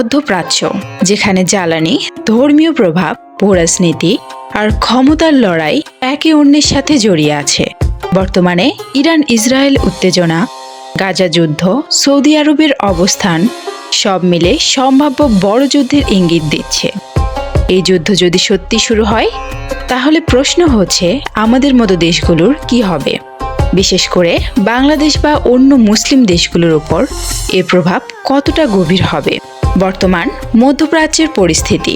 মধ্যপ্রাচ্য, যেখানে জ্বালানি, ধর্মীয় প্রভাব ভূরাজনীতি আর ক্ষমতার লড়াই একে অন্যের সাথে জড়িয়ে আছে। বর্তমানে ইরান ইসরায়েল উত্তেজনা, গাজা যুদ্ধ, সৌদি আরবের অবস্থান সব মিলে সম্ভাব্য বড় যুদ্ধের ইঙ্গিত দিচ্ছে। এই যুদ্ধ যদি সত্যি শুরু হয়, তাহলে প্রশ্ন হচ্ছে আমাদের মতো দেশগুলোর কি হবে? বিশেষ করে বাংলাদেশ বা অন্য মুসলিম দেশগুলোর উপর এর প্রভাব কতটা গভীর হবে? বর্তমান মধ্যপ্রাচ্যের পরিস্থিতি।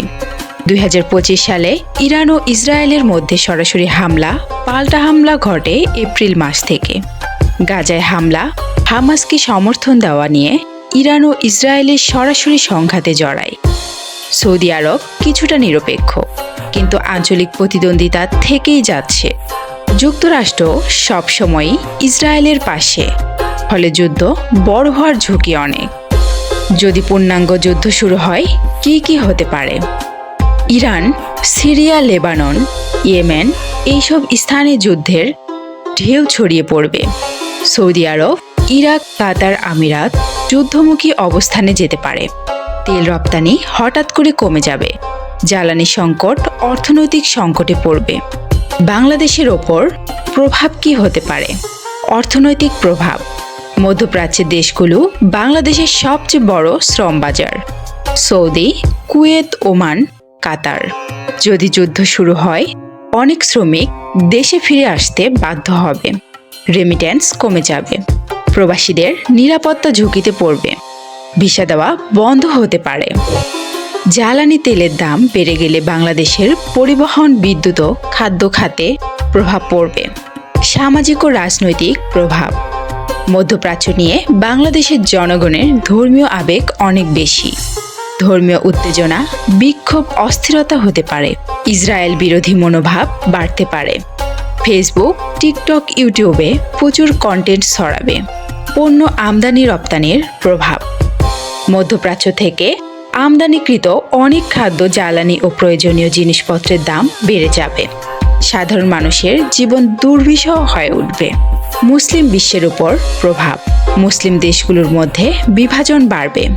দুই হাজার পঁচিশ সালে ইরান ও ইসরায়েলের মধ্যে সরাসরি হামলা, পাল্টা হামলা ঘটে এপ্রিল মাস থেকে। গাজায় হামলা, হামাসকে সমর্থন দেওয়া নিয়ে ইরান ও ইসরায়েলের সরাসরি সংঘাতে জড়ায়। সৌদি আরব কিছুটা নিরপেক্ষ, কিন্তু আঞ্চলিক প্রতিদ্বন্দ্বিতা থেকেই যাচ্ছে। যুক্তরাষ্ট্র সবসময়ই ইসরায়েলের পাশে, ফলে যুদ্ধ বড় হওয়ার ঝুঁকি অনেক। যদি পূর্ণাঙ্গ যুদ্ধ শুরু হয়, কি কি হতে পারে? ইরান, সিরিয়া, লেবানন, ইয়েমেন, এইসব স্থানে যুদ্ধের ঢেউ ছড়িয়ে পড়বে। সৌদি আরব, ইরাক, কাতার, আমিরাত যুদ্ধমুখী অবস্থানে যেতে পারে। তেল রপ্তানি হঠাৎ করে কমে যাবে। জ্বালানি সংকট অর্থনৈতিক সংকটে পড়বে। বাংলাদেশের ওপর প্রভাব কি হতে পারে? অর্থনৈতিক প্রভাব। মধ্যপ্রাচ্যের দেশগুলো বাংলাদেশের সবচেয়ে বড় শ্রম বাজার, সৌদি, কুয়েত, ওমান, কাতার। যদি যুদ্ধ শুরু হয়, অনেক শ্রমিক দেশে ফিরে আসতে বাধ্য হবে। রেমিট্যান্স কমে যাবে। প্রবাসীদের নিরাপত্তা ঝুঁকিতে পড়বে। ভিসা দেওয়া বন্ধ হতে পারে। জ্বালানি তেলের দাম বেড়ে গেলে বাংলাদেশের পরিবহন, বিদ্যুৎ ও খাদ্য খাতে প্রভাব পড়বে। সামাজিক ও রাজনৈতিক প্রভাব। মধ্যপ্রাচ্য নিয়ে বাংলাদেশের জনগণের ধর্মীয় আবেগ অনেক বেশি। ধর্মীয় উত্তেজনা, বিক্ষোভ, অস্থিরতা হতে পারে। ইসরায়েল বিরোধী মনোভাব বাড়তে পারে। ফেসবুক, টিকটক, ইউটিউবে প্রচুর কন্টেন্ট ছড়াবে। পণ্য আমদানি রপ্তানির প্রভাব। মধ্যপ্রাচ্য থেকে আমদানিকৃত অনেক খাদ্য, জ্বালানি ও প্রয়োজনীয় জিনিসপত্রের দাম বেড়ে যাবে। সাধারণ মানুষের জীবন দুর্বিষহ হয়ে উঠবে। মুসলিম বিশ্বের উপর প্রভাব। মুসলিম দেশগুলোর মধ্যে বিভাজন বাড়বে।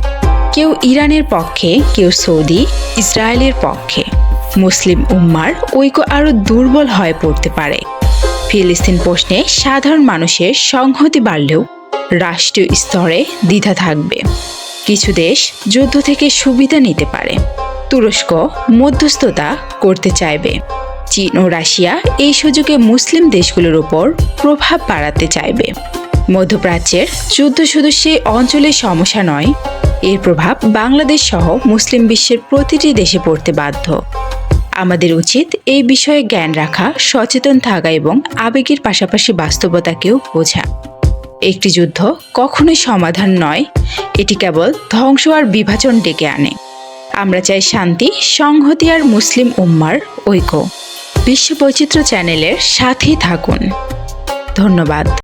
কেউ ইরানের পক্ষে, কেউ সৌদি, ইসরায়েলের পক্ষে। মুসলিম উম্মার ঐক্য আরও দুর্বল হয়ে পড়তে পারে। ফিলিস্তিন প্রশ্নে সাধারণ মানুষের সংহতি বাড়লেও রাষ্ট্রীয় স্তরে দ্বিধা থাকবে। কিছু দেশ যুদ্ধ থেকে সুবিধা নিতে পারে। তুরস্ক মধ্যস্থতা করতে চাইবে। চীন ও রাশিয়া এই সুযোগে মুসলিম দেশগুলোর উপর প্রভাব বাড়াতে চাইবে। মধ্যপ্রাচ্যের যুদ্ধ শুধু সেই অঞ্চলের সমস্যা নয়, এর প্রভাব বাংলাদেশ সহ মুসলিম বিশ্বের প্রতিটি দেশে পড়তে বাধ্য। আমাদের উচিত এই বিষয়ে জ্ঞান রাখা, সচেতন থাকা এবং আবেগের পাশাপাশি বাস্তবতাকেও বোঝা। একটি যুদ্ধ কখনোই সমাধান নয়, এটি কেবল ধ্বংস আর বিভাজন ডেকে আনে। আমরা চাই শান্তি, সংহতি আর মুসলিম উম্মার ঐক্য। বিশ্ব বৈচিত্র্য চ্যানেলের সাথেই থাকুন। ধন্যবাদ।